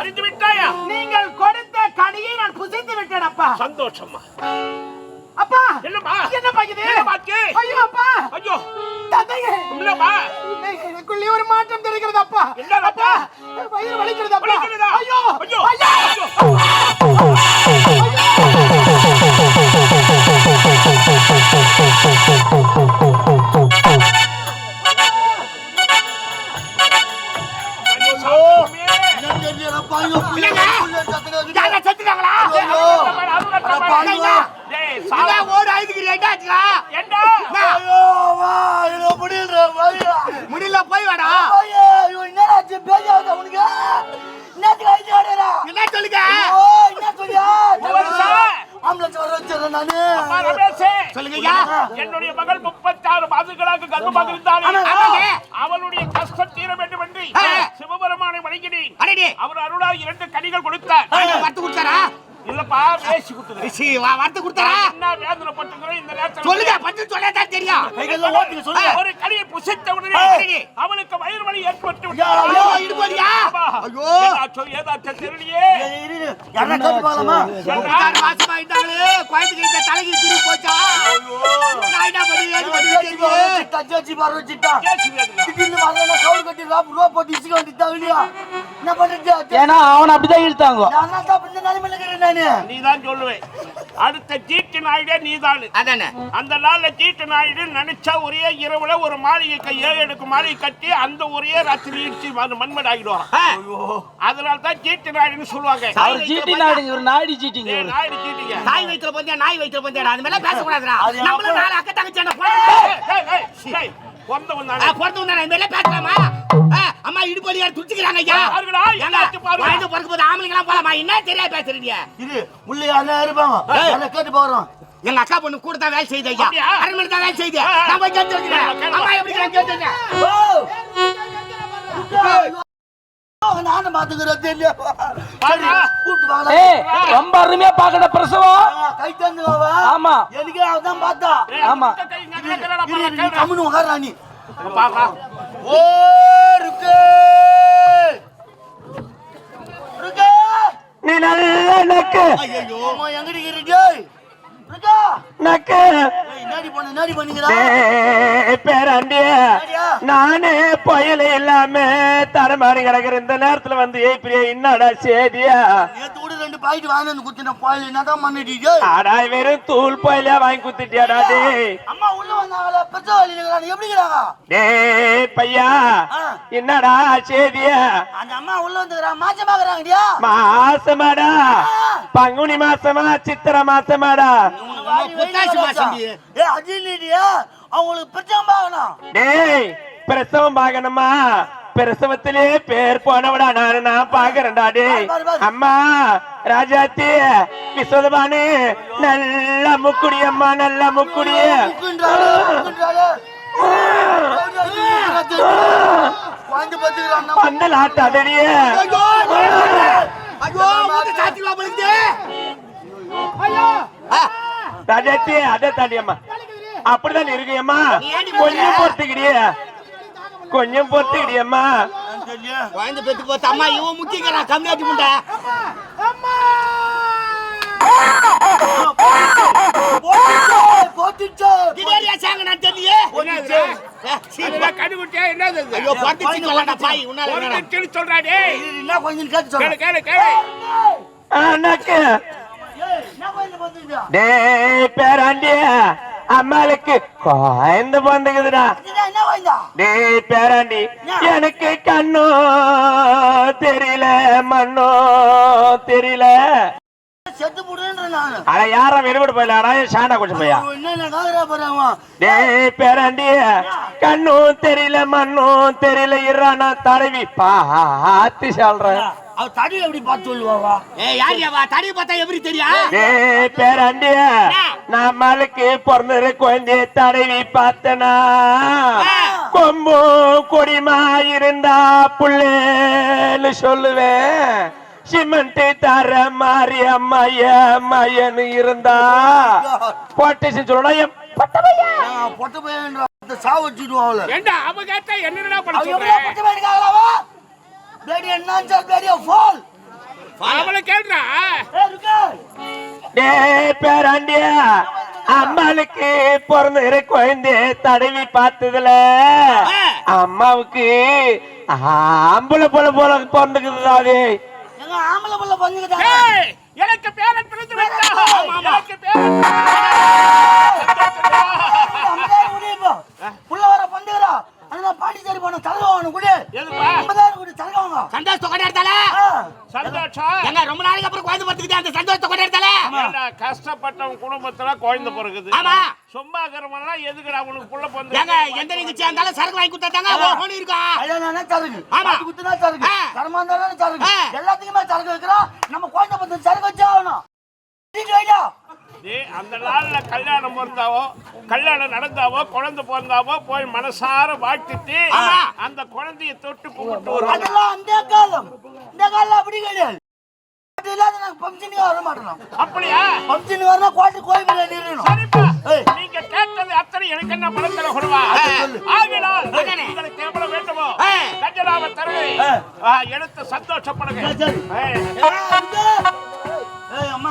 அறிந்து விட்டாயா? நீங்கள் கொடுத்த கனியை நான் புசித்து விட்டேன் அப்பா. சந்தோஷமா? அப்பா என்னம்மா? என்னப்பா இது? ஐயோ அப்பா. ஐயோ. தந்தையே. இல்லம்மா. எனக்குள்ளே ஒரு மாற்றம் தெரிகிறது அப்பா. என்ன அப்பா? வயிறு வலிக்கிறது அப்பா? ஐயோ. ஐயோ. ஐயோ. செத்துட்டாங்களா. ஓடு எட்டாச்சுடா என்ன முடியல போய் வாடா என்ன சொல்லுங்க அப்பா ரமேஷே, சொல்லுங்க ஐயா. என்னுடைய மகள் முப்பத்தாறு மாதங்களாக கர்ப்பமாக ஆமாங்க. அவளுடைய வணங்கினேன். அடடே. அவர் அருளால் இரண்டு கனிகள் கொடுத்தார். வரத்து கொடுத்தாரா? இல்லப்பா வேசி குத்துது சி, வா, வரத்து கொடுத்தாரா? என்ன வேதனை பட்டுக்கிறேன் சொல்லுங்க பத்து சொல்லதான் தெரியும். ஒரு கனியை புசித்த உடனே. அவனுக்கு வயிறு வலி ஏற்பட்டு ஐயோ? அப்பா, ஐயோ. ஏதாச்சும் ஏதாச்சும் தெரியலையே. முப்பத்தாறு மாசமா இருந்தாங்களே குழந்தைக்கு இந்த தலைக்கு திரும்பி போச்சா? நான் என்ன பண்ணி ஏது பண்ணி தெரியும் கேசி வேதனை. ஏன்னா அவன் அப்படிதான் இழுத்தாங்க. நீதான் சொல்லுவேன். அடுத்த ஜீட்டு நாயுடே நீதான் அதானே அந்த நாள்ல ஜீட்டு நாயுடு நினைச்சா ஒரே இரவுல ஒரு மாளிகைக்கு ஏழு அடுக்கு மாளிகை கட்டி அந்த ஒரே ராத்திரி இடிச்சு மண்மட் ஆகிடுவான் அதனால தான் ஜீட்டு நாயுடுன்னு சொல்லுவாங்க. அவர் ஜீட்டி நாடுங்க ஒரு நாடி ஜீட்டிங்க. நாயுடு ஜீட்டிங்க. நாய் வயித்துல பந்தியா நாய் வயித்துல பந்தியாடா அது மேல பேசக்கூடாதுடா. அது நம்மளும் நாலு அக்கா தங்கச்சி பிறந்தவன் தானே. பிறந்து வந்தா இந்த மாதிரி பேசலாமா? அம்மா இடுப்படி யார் துடிச்சுக்கிறாங்க ஐயா. பாருங்கடா, என்னாச்சு பாருங்க. வாழ்ந்து பிறக்கும் போது ஆம்பளைங்க எல்லாம் போலாமா என்ன தெரியாது பேசுறீங்க எங்க அக்கா பொண்ணு கூட தான் வேலை செய்யுது ஐயா? அரண்மனை தான் வேலை செய்யுது. நான் போய் கேட்டு. கேளுங்க. அம்மா எப்படி இருக்கிறாங்க கேட்டு. நானும் பாத்துக்கிறேன் ரொம்ப அருமையா பாக்கட பிரசவம். கை தந்துவா ஆமா. எனக்கு அவதான் பார்த்தா? ஆமா. கம்முனு நீ. ஓ இருக்கு. நீ நல்ல நக்கு. ஐயோ அம்மா எங்கடி இருக்கு இருக்கா நக்கு. பேராண்டிய. நானே புயல் இல்லாம தரமாறி கிடக்குற இந்த நேரத்துல வந்து ஏய் பிரியா என்னடா சேதியா? ரெண்டு பாக்கெட் வாங்கி வந்து குத்தின பாயில் என்னதான் பண்ணிட்டு ஆடா வெறும் தூள் புயலா வாங்கி குத்திட்டியாடா டேய். அம்மா உள்ள வந்தாங்களே பெற்ற வழி இருக்கிறாங்க எப்படி இருக்கிறாங்க? டேய் பையா. என்னடா சேதியா அந்த அம்மா உள்ள வந்துக்கிறாங்க மாச்சமாக்குறாங்கடியா மாசமாடா. பங்குனி மாசமா சித்திரை மாசமாடா. புத்தாசி. ஏ இல்லையா அவங்களுக்கு பிரச்சனை பார்க்கணும். டேய் பிரசவம் பார்க்கணுமா? பிரசவத்திலே பேர் போனவடா நானு நான் பாக்குறேன்டா பாரு. அம்மா ராஜாத்தி விஸ்வதபானு நல்ல முக்குடி அம்மா நல்ல முக்குடி. பந்தல் ஆட்டாதடியே. ராஜாத்தி அதை தாண்டி அம்மா. அப்படிதான் இருக்கு அம்மா. கொஞ்சம் போற? கொஞ்சம் அம்மா தெரியல. குழந்தை பெத்து போத்து அம்மா இவன் முக்கியங்கிறான் கம்மியாட்டி முண்டை போட்டுச்சே, போட்டுச்சே. அம்மாளுக்கு குழந்த குழந்தை? டேய் பேராண்டி எனக்கு கண்ணோ தெரியல மண்ணோ தெரியல. அட யாரா வெளிவிட போயில? அடா ஷாண்டா கொஞ்சம் பையா? டேய் பேராண்டி கண்ணும் தெரியல மண்ணும் தெரியல. இறா நான் தடவி பாத்து சொல்றேன். அவ தடி எப்படி பார்த்து சொல்லுவாவா? ஏய் யார் யாவா தடி பார்த்தா எப்படி தெரியும் டேய் பேராண்டி நம்மளுக்கு பிறந்த குழந்தைய தடவி பார்த்தனா. கொம்பு கொடிமா இருந்தா புள்ளேன்னு சொல்லுவேன். சிமெண்ட் தர மாதிரி அம்மைய அம்மையன்னு இருந்தா. போட்டேஷன் சொல்லணும் நான் பொட்ட பையன்ற சாவு வச்சுடுவான் அவளை ஏண்டா, அவ கேட்டா என்னடா பண்ண அவ சொல்ற? எவ்வளவு பொட்ட பையனுக்காகலாவா பிளேடி என்ன பிளேடி ஃபால் அவளை கேள்றா. டேய் பேராண்டியா. அம்மாளுக்கு பிறந்த இரு குழந்தை தடவி பார்த்ததுல. அம்மாவுக்கு ஆம்பளை போல போல பிறந்துக்குது அது? ஆம்பளை புள்ள பண்ணுங்க ஏய், எனக்கு பேரன் பிறந்து எனக்கு பேரன் ஆனா பாண்டிச்சேரி போன தலகாவணும் கூட. ஐம்பதாயிரம் கூட தலகாவங்க சந்தோஷத்தை கொண்டாடுத்தால சந்தோஷம். எங்க ரொம்ப நாளைக்கு அப்புறம் குழந்தை பத்துக்கிட்டு அந்த சந்தோஷத்தை ஏண்டா, கஷ்டப்பட்டவன் குடும்பத்துல குழந்தை பிறகுது ஆமா. சும்மா இருக்கிறவனா எதுக்குடா உனக்கு புள்ள ஏங்க பிறந்து எந்த நிகழ்ச்சியா இருந்தாலும் சரக்கு வாங்கி கொடுத்தாங்க கல்யாணம்னா சரக்கு. ஆமா. காது குத்துனா சரக்கு. ஆ. கர்மா இருந்தாலும் சரக்கு. எல்லாத்துக்குமே சரக்கு வைக்கிறோம். நம்ம குழந்தை பத்து சரக்கு வச்சே ஆகணும். நீங்க அந்த நாள்ல கல்யாணம் பிறந்தாவோ கல்யாணம் நடந்தாவோ குழந்தை பிறந்தாவோ போய் மனசார வாழ்த்திட்டு. அந்த குழந்தைய தொட்டு கும்பிட்டு வருவாங்க அதெல்லாம் அந்த காலம். இந்த காலம் அப்படி கிடையாது. அப்படியா. நீங்க கேட்டது அத்தனை எனக்கு என்ன பணம் தர கொடுவா. ஆகினால். உங்களுக்கு எவ்வளவு வேண்டுமோ ஆ. ஆ, எடுத்து சந்தோஷப்படுங்க. அம்மா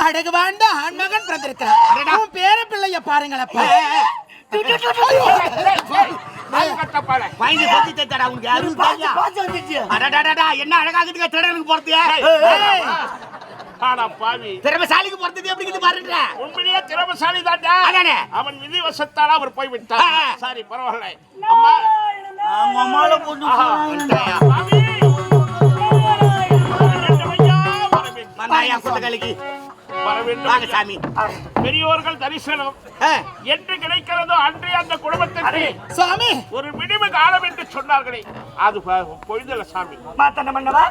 அழகு வாழ்ந்த ஆண்மகன் பிறந்திருக்கிறார். உன் பேர பிள்ளைய பாருங்கள் அப்பா கட்டப்பாட வாங்கி சொல்லி தரடா உனக்கு யாரும் தெரியா பாத்து வந்துச்சு. அடடடடா என்ன அழகாகுதுங்க திருடனுக்கு போறது திறமசாலிக்கு போறது எப்படி இருக்குது பாருங்க உண்மையிலேயே திறமசாலி அதானே. அவன் விதி வசத்தால அவர் போய் விட்டார் ஆ. சரி பரவாயில்ல. அம்மா. அம்மால போட்டு. மன்னாயா வர வேண்டும் வாங்க ஐயா. சாமி. பெரியோர்கள் தரிசனம். என்று கிடைக்கிறதோ அன்றே அந்த குடும்பத்திற்கு. சுவாமி. ஒரு விடிவு காலம் என்று சொன்னார்களே. அது பொழுதல சாமி. மாத்தண்ட மன்னவா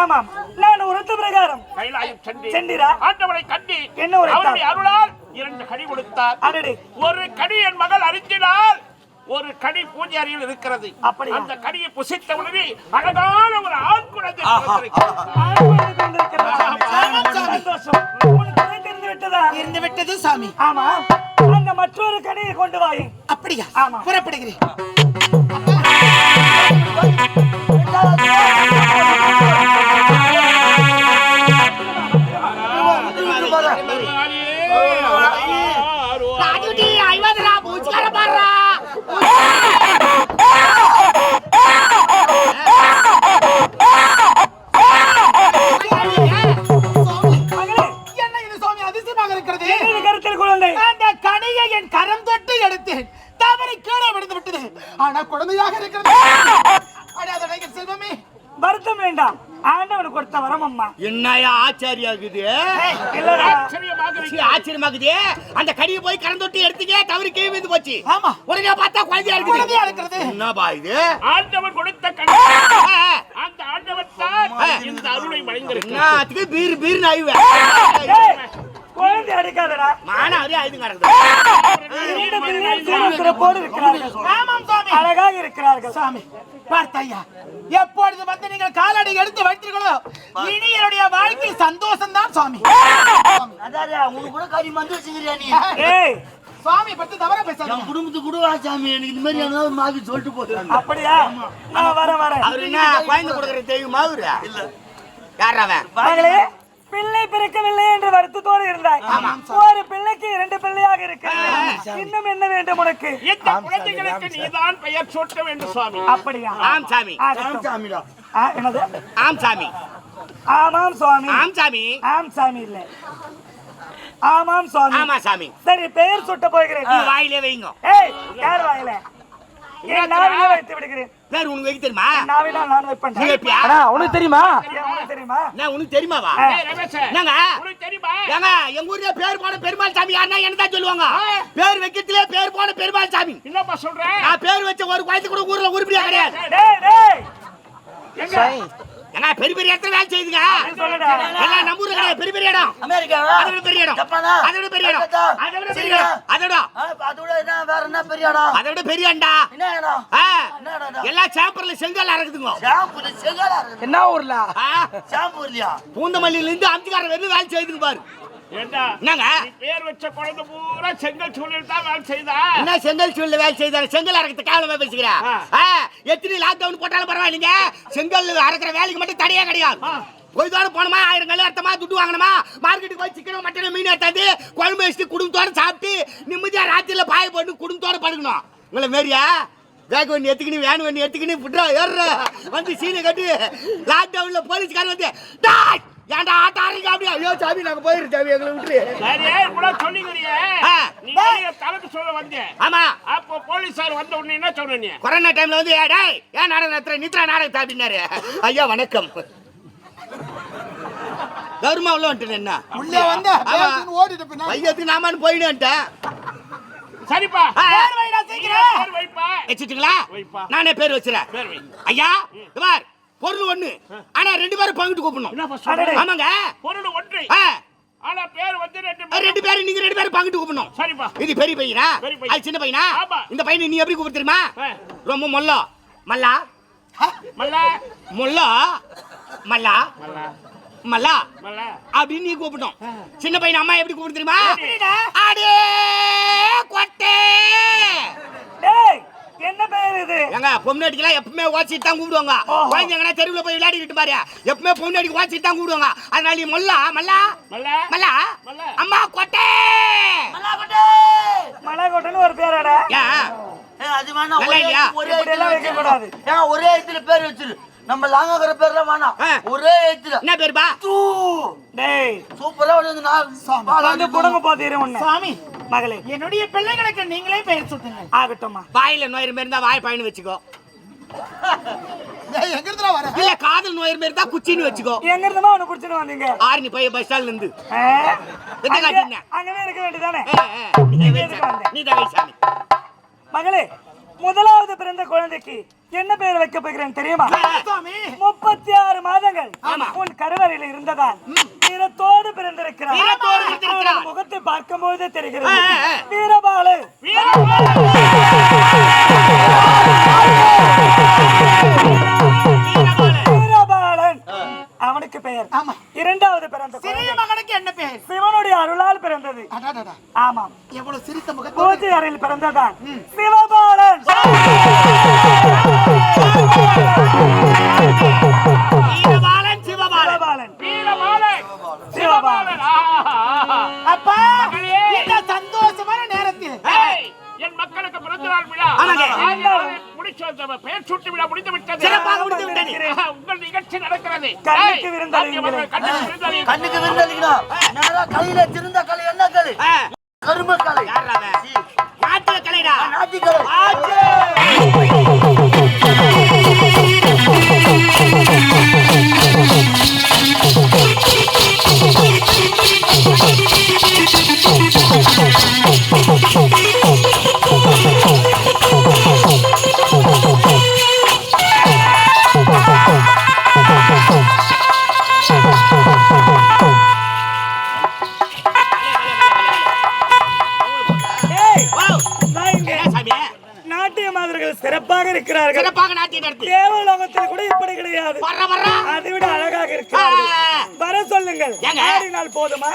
ஆமாம். நான் உரத்த பிரகாரம். கைலாயம் சென்று சென்றீரா? ஆண்டவனை கண்டு என்ன உரைத்தார்? அவருடைய அருளால் இரண்டு கனி கொடுத்தார். ஒரு கனி என் மகள் அறிஞ்சினால் ஒரு கனி பூஜை அறையில் இருக்கிறது. அப்படியா? அந்த கனியை புசித்த உடனே அழகான ஒரு ஆண் குழந்தை. சந்தோஷம். விட்டதா இருந்து விட்டது சாமி. ஆமா. அந்த மற்றொரு கனியை கொண்டு வாயே. அப்படியா? ஆமா. புறப்படுகிறேன். கனியை என் கரம் தொட்டு எடுத்தேன். தவறி கீழே விழுந்து விட்டது. ஆனா குழந்தையாக இருக்கிறது. செல்வமே. வருத்தம் வேண்டாம். ஆண்டவனுக்கு கொடுத்த வரம் அம்மா. என்னையா ஆச்சாரியா இருக்குது இல்லடா. ஆச்சரியமாக சீ, இருக்கிறது. ஆச்சரியமாக்குது அந்த கடியை போய் கரம் தொட்டு எடுத்துக்கே தவறி கீழே விழுந்து போச்சு. ஆமா. உடனே பார்த்தா குழந்தையா இருக்குது. குழந்தையா இருக்கிறது. என்னப்பா இது? ஆண்டவன் கொடுத்த கனி அந்த ஆண்டவன் தான் இந்த அருளை வழங்கியிருக்கிறார் என்னத்துக்கு பீர் பீர் நாய்வே ஏய், குழந்தை அடிக்காதடா. மானா அவரே ஆயுதம் கிடக்குது. அழகாக இருக்கிறார்கள். சாமி பார்த்தையா எப்பொழுது வந்து நீங்கள் காலடி எடுத்து வைத்தீர்களோ இனி என்னுடைய வாழ்க்கை சந்தோஷம் தான் சுவாமி. அதாதா உனக்கு கூட கறி மந்து வச்சுக்கிறியா நீ? ஏய்! சுவாமி பத்தி தவற பேசாதீங்க. குடும்பத்துக்கு கூட வா சாமி எனக்கு இந்த மாதிரி ஒரு மாதிரி சொல்லிட்டு போறாங்க அப்படியா? நான் வரேன் வரேன் அவர் என்ன குழந்தை கொடுக்குற இல்ல. யார் அவன்? மகளே பிள்ளை பிறக்கவில்லை என்று வருத்தத்தோடு இருந்தாய். ஒரு பிள்ளைக்கு இரண்டு பிள்ளையாக இருக்கிறது. இன்னும் என்ன வேண்டும் உனக்கு? இந்த குழந்தைகளுக்கு நீதான் பெயர் சூட்ட வேண்டும் சுவாமி. அப்படியா? ஆம் சாமி. ஆகட்டும். சாமிடா. ஆ, என்னது? ஆம் சாமி. ஆமாம் சுவாமி. ஆம் சாமி. ஆம் சாமி இல்ல. ஆமாம் சுவாமி. ஆமா சாமி. சரி பெயர் சுட்ட போகிறேன். நீ வாயிலே வைங்க. ஏய் யார் வாயில? என் நாவிலே வைத்து விடுகிறேன். பேர் உனக்கு வைக்க தெரியுமா? நாவினால் நான் வைப்பேன் நீ வைப்பியா? உனக்கு தெரியுமா? ஏன் உனக்கு தெரியுமா? நான் உனக்கு தெரியுமாவா? என்னங்க? ஏங்க எங்க ஊர்ல பேர் போன பெருமாள் சாமி யாருன்னா என்ன தான் சொல்லுவாங்க பேர் வைக்கிறதுலே பேர் போன பெருமாள் சாமி. என்னப்பா சொல்ற? நான் பேர் வச்ச ஒரு குழந்தை கூட ஊர்ல உருப்படியா கிடையாது. ஏங்க பெரிய பெரிய இடத்துல வேலை செய்யுதுங்க. சொல்லுடா. எல்லாம் நம்ம கிடையாது. பெரிய பெரிய இடம். அமெரிக்காவா அதை விட பெரிய இடம். ஜப்பானா? அதை விட பெரிய இடம். கல்கத்தா? அதை விட பெரிய? இடம். அதை விட. ஆ, அதோட என்ன வேற என்ன பெரிய இடம்? அதை விட பெரிய இடம்டா என்ன இடம்? ஆ, என்ன இடம் எல்லா சேம்பர்ல செங்கல் இறக்குதுங்க ஷாம்பு செங்கலா என்ன ஊர்ல? இல்லையா பூந்தமல்லியில இருந்து அம்ஜிக்காரன் வெறும் வேலை செய்யுதுங்க பாரு. என்னங்க? பேர் வச்ச குழந்தை பூரா செங்கல் சூழல் தான் வேலை செய்தா? என்ன செங்கல் சூழ்நிலை வேலை செய்தாரு செங்கல் அறக்கிறது கேவலமா பேசுகிறேன். எத்தனை லாக்டவுன் போட்டாலும் பரவாயில்லைங்க. செங்கல் அறக்கிற வேலைக்கு மட்டும் தடையே கிடையாது. போய்தோட போனோமா? ஆயிரம் கல் அர்த்தமா துட்டு வாங்கணுமா? மார்க்கெட்டுக்கு போய் சிக்கன் மட்டன் மீன் எடுத்தாந்து குழம்பு வச்சுட்டு குடும்பத்தோட சாப்பிட்டு நிம்மதியா ராத்திரில பாய போட்டு குடும்பத்தோட படுக்கணும். உங்களை மாரியா வேக வண்டி எடுத்துக்கின்னு வேன் வண்டி எடுத்துக்கின்னு புட்ரா ஏறுற. வந்து சீனை கட்டி லாக்டவுன்ல போலீஸ்காரன் வந்து "டேய், ஏன்டா ஆட்ட ஆடுறீங்க அப்படியா ஐயோ சாமி நாங்க போயிரு சாமி எங்களை விட்டுரு. சரியே இவ்வளவு சொல்லிக்கிறியே ஆ. நீ வெளிய தலைக்கு சொல்ல வந்தேன் ஆமா. அப்போ போலீஸார் வந்த உடனே என்ன சொன்ன நீ? கொரோனா டைம்ல வந்து "ஏய், டேய் ஏன் நாடகம் நடத்துற? நித்ரா நாடகத்தை அப்படின்னாரு ஐயா வணக்கம். கௌரவமா உள்ள வந்துட்டேன் என்ன? உள்ள வந்த. ஓடிட்டு பின்னா ஐயத்துக்கு நாமான்னு போயிடுன்ட்டேன் சரிப்பா. ஆ. பேர் வைடா சீக்கிரம் பேர் வைப்பா. வச்சுட்டுங்களா? வைப்பா. நானே பேர் வச்சுறேன். பேர் வை. ஐயா பார் பொருள் ஒண்ணு. ஆனா ரெண்டு பேரும் பங்கிட்டு கூப்பிடணும். ஆமாங்க. பொருள் ஒன்றை. ஆ, ஆனா பேர் வந்து ரெண்டு பேரும். நீங்க ரெண்டு பேரும் பங்கிட்டு கூப்பிடணும். சரிப்பா. இது பெரிய பையனா. அது சின்ன பையனா. இந்த பையனை நீ எப்படி கூப்பிட்டு தெரியுமா. ரொம்ப மொல்லா. மல்லா. மல்லா. மொல்லா. மல்லா. மல்லா. அப்படின்னு நீ கூப்பிட்டோம் சின்ன பையன் அம்மா எப்படி கூப்பிட்டு தெரியுமா? அடே கொட்டே. என்ன பெயர் இது? ஏங்க பொம்னாட்டிக்கெல்லாம் எப்பவுமே வாட்சிட்டு தான் கூப்பிடுவாங்க. குழந்தைங்கன்னா தெருவில் போய் விளையாடிட்டு பாரு. எப்பவுமே பொம்னாட்டிக்கு வாட்சிட்டு தான் கூப்பிடுவாங்க. அதனால நீ மொல்லா மல்லா? மல்லா. மல்லா? மல்லா. அம்மா கொட்டே! மல்லாக்கோட்டை மலைக்கோட்டைன்னு ஒரு பேராடா அது வேணாம். ஒரே? ஒரே இடத்துல எல்லாம் வைக்க கூடாது. ஏன் ஒரே இடத்துல பேர் வச்சிரு. நம்ம லாங்கக்கிற பேர்லாம் வேணாம். ஒரே இடத்துல. என்ன பேருப்பா தூ. டேய். சூப்பரா வந்து நான் வந்து புடங்க போதீரு உன்னை. சாமி. மகளே. என்னுடைய பிள்ளைகளுக்கு நீங்களே பெயர் சுட்டுங்க ஆகட்டும்மா. வாயில நோய் இருந்தா வாய் பயணு வச்சுக்கோ. எங்க இருந்துடா வர? இல்ல காதல் நோய் இருந்தா குச்சின்னு வச்சுக்கோ. எங்க இருந்துமா உன்னை குடிச்சிட்டு வந்தீங்க? ஆரணி போய் பஸ் ஸ்டாண்ட்ல இருந்து? அங்கவே இருக்க வேண்டியதானே நீ தான் மகளே முதலாவது பிறந்த குழந்தைக்கு என்ன பெயர் வைக்க போகிறேன் தெரியுமா? முப்பத்தி ஆறு மாதங்கள் உன் கருவறையில் இருந்ததால். வீரத்தோடு பிறந்திருக்கிறார். வீரத்தோடு பிறந்திருக்கிறார். முகத்தை பார்க்கும்போது தெரிகிறது. வீரபாலு. வீரபாலன். அவனுக்கு பெயர். ஆமா. இரண்டாவது பிறந்த சிறிய குழந்தை. மகனுக்கு என்ன பெயர்? சிவனுடைய அருளால் பிறந்தது. ஆமாம். எவ்வளவு சிரித்த முகத்தோடு பூஜை அறையில் பிறந்ததான். சிவபாலன். கண்ணுக்கு விருந்தளிக்கணும் கையில சிறந்த வர சொல்லுங்கள்? ஆடினால் போதுமா.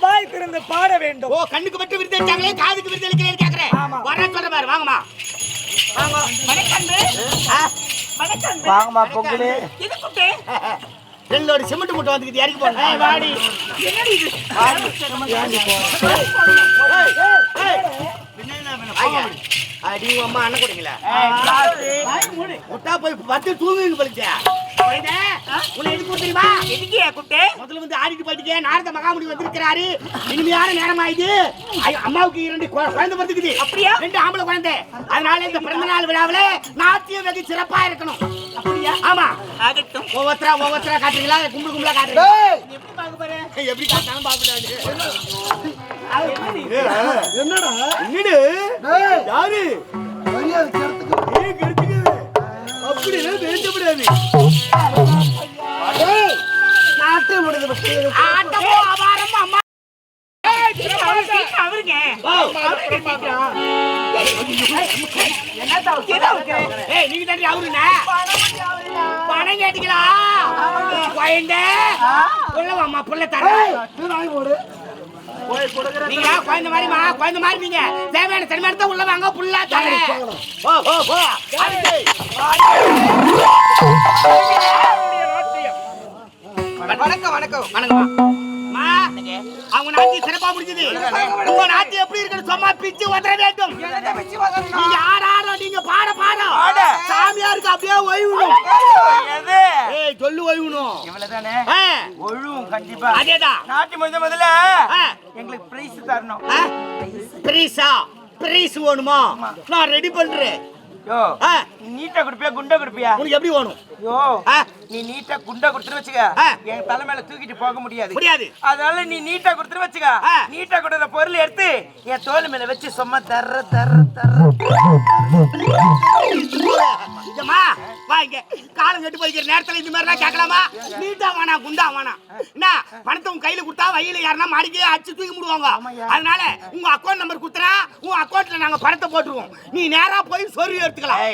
வாய் திறந்து பாட வேண்டும். ஓ கண்ணுக்கு மட்டும் விருது அடிச்சாங்களே காதுக்கு விருது அளிக்கிறேன்னு கேக்குறேன் ஆமா. வர சொல்ற பாரு வாங்கம்மா. வாங்க வணக்கம்னு ஆ, வணக்கம் வாங்கம்மா பொங்கலே. இது குட்டி? ரெண்டோட சிமெண்ட் மூட்டை வந்துக்குது இறக்கி போடுங்க வாடி. என்னடி இது? ஐயா, அடி உங்க அம்மா அண்ணன் கொடுங்களா போய் பத்து தூங்குங்க போலிச்சே உன்னை எதுக்கு தெரியுமா எதுக்கு குட்டே முதல்ல வந்து ஆடிட்டு போயிட்டு நாரத மகாமுடி வந்திருக்கிறாரு? இனிமையான நேரம் ஆயிடுது அம்மாவுக்கு இரண்டு குழ- குழந்தை பிறந்துக்குது அப்படியா? ரெண்டு ஆம்பளை குழந்தை. அதனால இந்த பிறந்த நாள் விழாவுல நாட்டியம் வெகு சிறப்பா இருக்கணும். அப்படியா? ஆமா. ஆகட்டும். ஒவ்வொருத்தரா ஒவ்வொருத்தரா காட்டுறீங்களா? கும்பல் கும்பலா காட்டுறீங்களா? எப்படி பார்க்க போறேன் எப்படி காட்டாலும் பாப்படாது என்னடா? என்னடு? யாரு? மரியாதை சேர்த்துக்கு அப்படி எல்லாம் பேசப்படாது ஆட்டமோ அபாரமோ அம்மா. அவருங்க. நீங்க தாண்டி அவருண்ணே பணம் கேட்டீங்களா குழந்தை புள்ள அம்மா புள்ள தரேன் நீங்க குழந்தை மாதிரிமா குழந்தை மாதிரி நீங்க தேவையான தனிமையான தான் உள்ள வாங்க புள்ளா போ போ போ. அடுத்து. வணக்கம். வணக்கம் வணக்கம். அம்மா, அவங்க நாட்டு சிறப்பா முடிஞ்சது. உங்க நாட்டு எப்படி இருக்குன்னு சும்மா பிச்சு உதற வேண்டும். நீங்க நீங்க பாட பாட. சாமியாருக்கு அப்படியே ஓய்வுணும் ஏய் சொல்லு ஓய்வுணும் இவ்வளவுதானே? ஆ, ஒழுவும் கண்டிப்பா. அதேதான். நாட்டு முதல்ல முதல்ல. ஆ, எங்களுக்கு பிரைஸ் தரணும். பிரைஸா பிரைஸ் வேணுமா? நான் ரெடி பண்றேன். யோ நீட்டா குடுப்பியா குண்டா குடுப்பியா? உனக்கு எப்படி வேணும்? யோ நீ நீட்டா குண்டா கொடுத்துட்டு வச்சுக்க. என் தலை மேல தூக்கிட்டு போக முடியாது. முடியாது. அதனால நீ நீட்டா கொடுத்துட்டு வச்சுக்க. நீட்டா கொடுத்த பொருள் எடுத்து என் தோல் மேல வச்சு சும்மா தர்ற தர்ற தர்ற. ஏம்மா, வா இங்க. காலம் கட்டு போய்க்கிற நேரத்துல இந்த மாதிரிலாம் கேட்கலாமா? நீட்டா வேணா குண்டா வேணா. என்ன பணத்தை உன் கையில கொடுத்தா வயல யாருன்னா மடிக்கி அடிச்சு தூக்கி முடுவாங்க அதனால உங்க அக்கௌண்ட் நம்பர் குத்துறா உன் அக்கௌண்ட்ல நாங்க பணத்தை போட்டுருவோம். நீ நேரா போய் சொருவி எடுத்துக்கலாம்?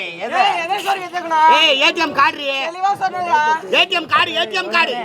ஏய் ATM card. ATM card ATM card.